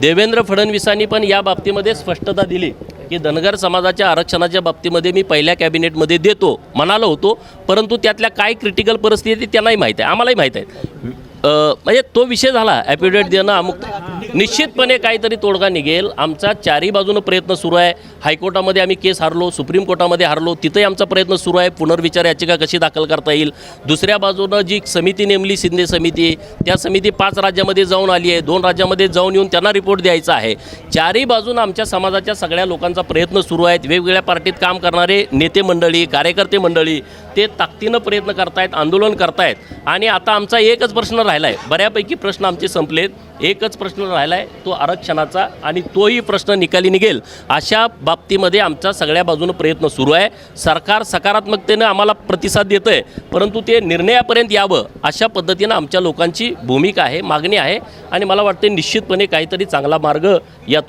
देवेंद्र फडणवीसांनी पण या बाबतीमध्ये स्पष्टता दिली की धनगर समाजाच्या आरक्षणाच्या बाबतीमध्ये मी पहिल्या कॅबिनेटमध्ये देतो म्हणालो होतो परंतु त्यातल्या काय क्रिटिकल परिस्थिती त्यांनाही माहीत आहे आम्हालाही माहीत आहे. म्हणजे तो विषय झाला. ॲफिडेविट देणं अमुक निश्चितपणे काहीतरी तोडगा निघेल. आमचा चारही बाजूनं प्रयत्न सुरू आहे. हायकोर्टामध्ये आम्ही केस हारलो सुप्रीम कोर्टामध्ये हारलो तिथंही आमचा प्रयत्न सुरू आहे. पुनर्विचार याचिका कशी दाखल करता येईल? दुसऱ्या बाजूनं जी समिती नेमली शिंदे समिती त्या समिती पाच राज्यामध्ये जाऊन आली आहे. दोन राज्यामध्ये जाऊन येऊन त्यांना रिपोर्ट द्यायचा आहे. चारही बाजूनं आमच्या समाजाच्या सगळ्या लोकांचा प्रयत्न सुरू आहेत. वेगवेगळ्या पार्टीत काम करणारे नेते मंडळी कार्यकर्ते मंडळी ते ताकदीनं प्रयत्न करतायत आंदोलन करतायत. आणि आता आमचा एकच प्रश्न राहिला आहे बऱ्यापैकी प्रश्न आमचे संपलेत. एकच प्रश्न राहिला आहे तो आरक्षणाचा आणि तोही प्रश्न निकाली निघेल. अशा बाबतीमध्ये आमचा सगळ्या बाजूनं प्रयत्न सुरू आहे. सरकार सकारात्मकतेनं आम्हाला प्रतिसाद देतं आहे परंतु ते निर्णयापर्यंत यावं अशा पद्धतीनं आमच्या लोकांची भूमिका आहे मागणी आहे. आणि मला वाटते निश्चितपणे काहीतरी चांगला मार्ग यातून